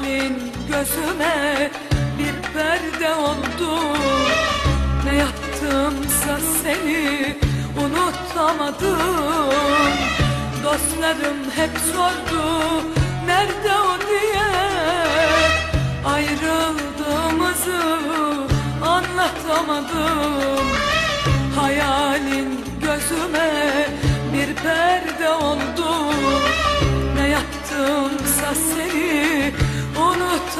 Hayalin gözüme bir perde oldu. Ne yaptımsa seni unutamadım. Dostlarım hep sordu nerede o? diye. Ayrıldığımızı anlatamadım. Hayalin gözüme bir perde oldu. Ne yaptımsa seni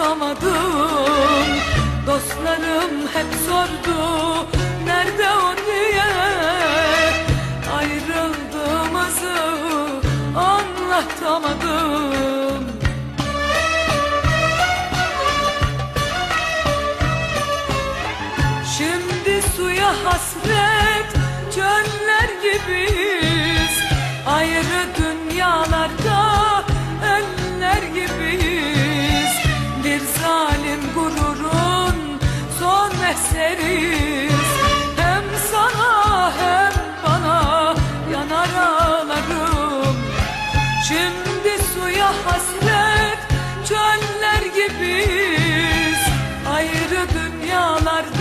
unutamadım. Dostlarım hep sordu nerede o diye? Ayrıldığımızı anlatamadım. Şimdi suya hasret eseriyiz Hem sana hem bana yanar ağlarım. Şimdi suya hasret çöller gibiyiz. Ayrı dünyalarda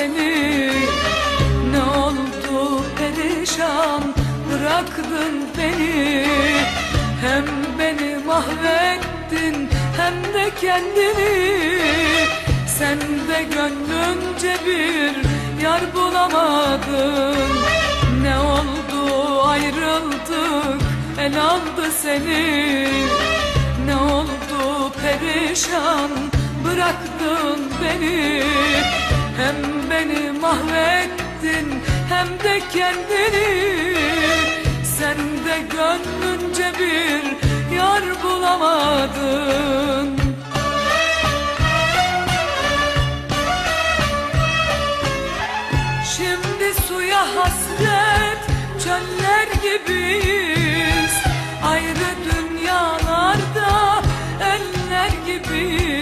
seni. Ne oldu perişan bıraktın beni. Hem beni mahvettin hem de kendini. Sen de gönlünce bir yar bulamadın. Ne oldu ayrıldık el aldı seni. Ne oldu perişan bıraktın beni Hem beni mahvettin hem de kendini. Sen de gönlünce bir yar bulamadın. Şimdi suya hasret çöller gibiyiz. Ayrı dünyalarda eller gibiyiz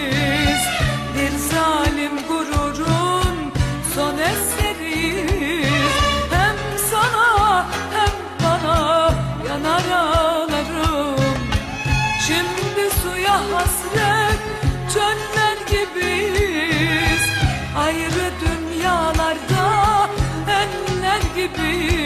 Şimdi suya hasret çöller gibiyiz. Ayrı dünyalarda eller gibiyiz